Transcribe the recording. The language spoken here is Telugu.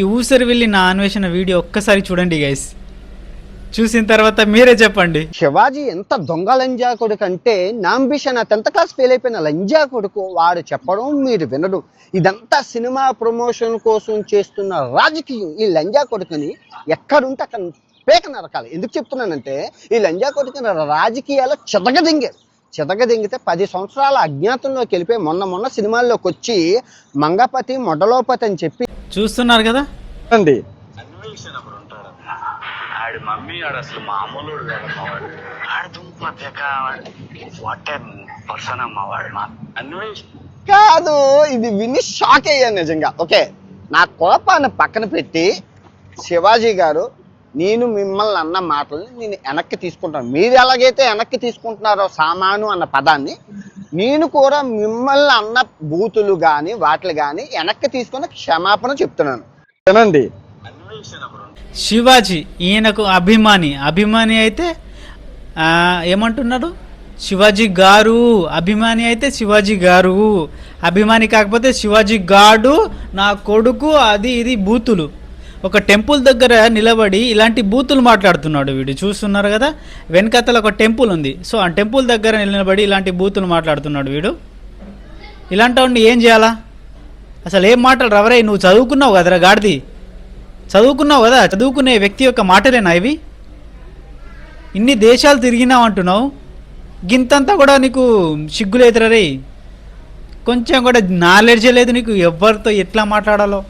ఈ ఊసరి వెళ్ళి నా అన్వేషణ వీడియో ఒక్కసారి చూడండి గైస్ చూసిన తర్వాత మీరే చెప్పండి. శివాజీ ఎంత దొంగ లంజా కొడుకు అంటే నా అంబిషన్ ఆ టెన్త్ క్లాస్ ఫెయిల్ అయిపోయిన లంజా కొడుకు వాడు చెప్పడం మీరు వినడం. ఇదంతా సినిమా ప్రమోషన్ కోసం చేస్తున్న రాజకీయం. ఈ లంజా కొడుకుని ఎక్కడుంటే అక్కడ పేక నరకాలి. ఎందుకు చెప్తున్నానంటే ఈ లంజా కొడుకుని రాజకీయాల్లో చెదగదింగారు చెదగదింగితే పది సంవత్సరాల అజ్ఞాతంలోకి వెళ్ళిపోయి మొన్న మొన్న సినిమాల్లోకి వచ్చి మంగపతి మొడలోపతి అని చెప్పి చూస్తున్నారు కదా? అండి. ఆడి మమ్మీ ఆడు అసలు మామూలు కాదమ్మా వాడు. ఆడు దుంప తెగ వాట్ పర్సన్ అమ్మా వాడు మా కాదు ఇది విని షాక్ అయ్యాను నిజంగా. ఓకే నా కోపాన్ని పక్కన పెట్టి శివాజీ గారు నేను మిమ్మల్ని అన్న మాటల్ని నేను వెనక్కి తీసుకుంటాను. మీరు ఎలాగైతే వెనక్కి తీసుకుంటున్నారో సామాను అన్న పదాన్ని నేను కూడా మిమ్మల్ని అన్న బూతులు కానీ వాటిని కానీ వెనక్కి తీసుకుని క్షమాపణ చెప్తున్నాను. వినండి. శివాజీ ఈయనకు అభిమాని. అభిమాని అయితే ఆ, ఏమంటున్నాడు? శివాజీ గారు అభిమాని అయితే శివాజీ గారు. అభిమాని కాకపోతే శివాజీ గాడు నా కొడుకు అది ఇది బూతులు. ఒక టెంపుల్ దగ్గర నిలబడి ఇలాంటి బూతులు మాట్లాడుతున్నాడు వీడు. చూస్తున్నారు కదా? వెనకతల ఒక టెంపుల్ ఉంది. సో ఆ టెంపుల్ దగ్గర నిలబడి ఇలాంటి బూతులు మాట్లాడుతున్నాడు వీడు. ఇలాంటి వాడిని ఏం చేయాలా? అసలు ఏం మాటలు రవరే నువ్వు చదువుకున్నావు కదరా గాడిది? చదువుకున్నావు కదా? చదువుకునే వ్యక్తి యొక్క మాటలేనా ఇవి? ఇన్ని దేశాలు తిరిగినావు అంటున్నావు. గింతంతా కూడా నీకు సిగ్గులేదురా రే కొంచెం కూడా నాలెడ్జ్ లేదు నీకు. ఎవరితో ఎట్లా మాట్లాడాలో?